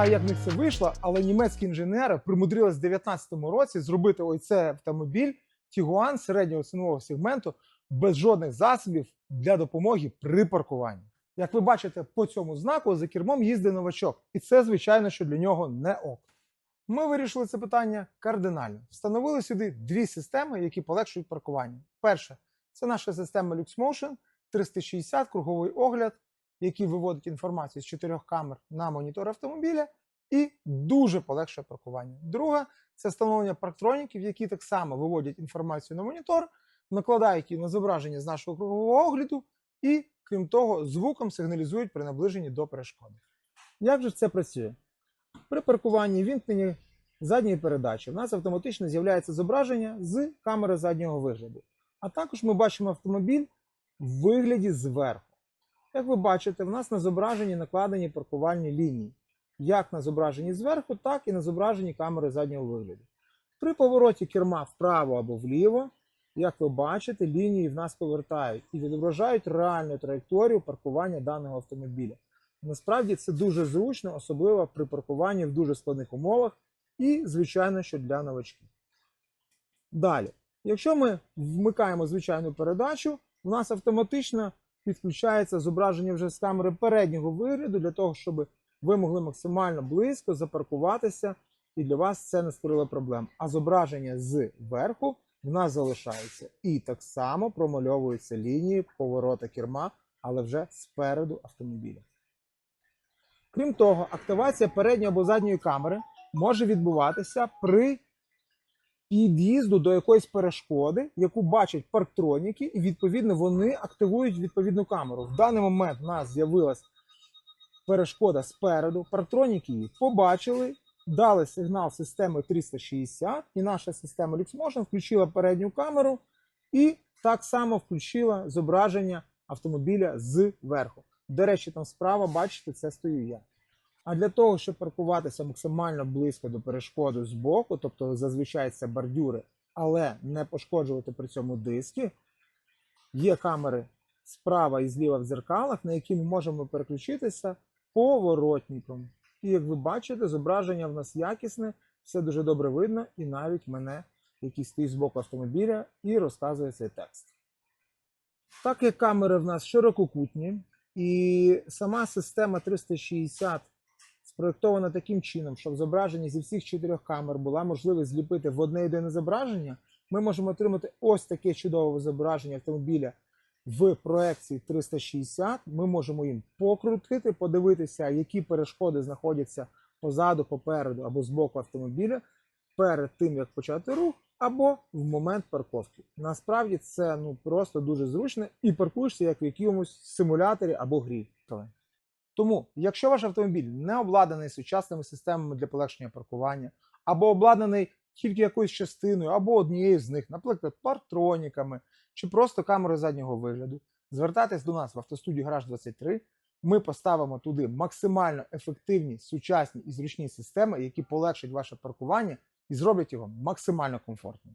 знаю, як в них це вийшло, але німецькі інженери примудрились в 2019 році зробити ось цей автомобіль Тігуан середнього цінового сегменту без жодних засобів для допомоги при паркуванні. Як ви бачите по цьому знаку, за кермом їздить новачок, і це, звичайно, що для нього не ок. Ми вирішили це питання кардинально. Встановили сюди дві системи, які полегшують паркування. Перша це наша система LuxMotion 360 круговий огляд, який виводить інформацію з чотирьох камер на монітор автомобіля і дуже полегшує паркування. Друга це встановлення парктроніків, які так само виводять інформацію на монітор, накладають її на зображення з нашого кругового огляду і, крім того, звуком сигналізують при наближенні до перешкоди. Як же це працює? При паркуванні вімкненні задньої передачі в нас автоматично з'являється зображення з камери заднього вигляду. А також ми бачимо автомобіль в вигляді зверху. Як ви бачите, в нас на зображенні накладені паркувальні лінії, як на зображенні зверху, так і на зображенні камери заднього вигляду. При повороті керма вправо або вліво, як ви бачите, лінії в нас повертають і відображають реальну траєкторію паркування даного автомобіля. Насправді це дуже зручно, особливо при паркуванні в дуже складних умовах і, звичайно, що для новачків. Далі, якщо ми вмикаємо звичайну передачу, у нас автоматично підключається зображення вже з камери переднього вигляду для того, щоб ви могли максимально близько запаркуватися, і для вас це не створило проблем. А зображення зверху в нас залишається. І так само промальовуються лінії поворота керма, але вже спереду автомобіля. Крім того, активація передньої або задньої камери може відбуватися при під'їзду до якоїсь перешкоди, яку бачать парктроніки, і відповідно вони активують відповідну камеру. В даний момент в нас з'явилась перешкода спереду. Парктроніки її побачили, дали сигнал системи 360, і наша система LuxMotion включила передню камеру і так само включила зображення автомобіля зверху. До речі, там справа, бачите, це стою я. А для того, щоб паркуватися максимально близько до перешкоди з боку, тобто зазвичай це бордюри, але не пошкоджувати при цьому диски, є камери справа і зліва в дзеркалах, на які ми можемо переключитися поворотником. І як ви бачите, зображення в нас якісне, все дуже добре видно, і навіть мене, який стоїть з боку автомобіля, і розказує цей текст. Так як камери в нас ширококутні, і сама система 360 спроєктована таким чином, щоб зображення зі всіх чотирьох камер була можливість зліпити в одне єдине зображення, ми можемо отримати ось таке чудове зображення автомобіля в проекції 360. Ми можемо їм покрутити, подивитися, які перешкоди знаходяться позаду, попереду або з боку автомобіля перед тим, як почати рух, або в момент парковки. Насправді це ну просто дуже зручно і паркуєшся як в якомусь симуляторі або грі. Тому, якщо ваш автомобіль не обладнаний сучасними системами для полегшення паркування, або обладнаний тільки якоюсь частиною, або однією з них, наприклад, парктроніками чи просто камерою заднього вигляду, звертайтесь до нас в автостудію Гараж 23. Ми поставимо туди максимально ефективні, сучасні і зручні системи, які полегшать ваше паркування і зроблять його максимально комфортним.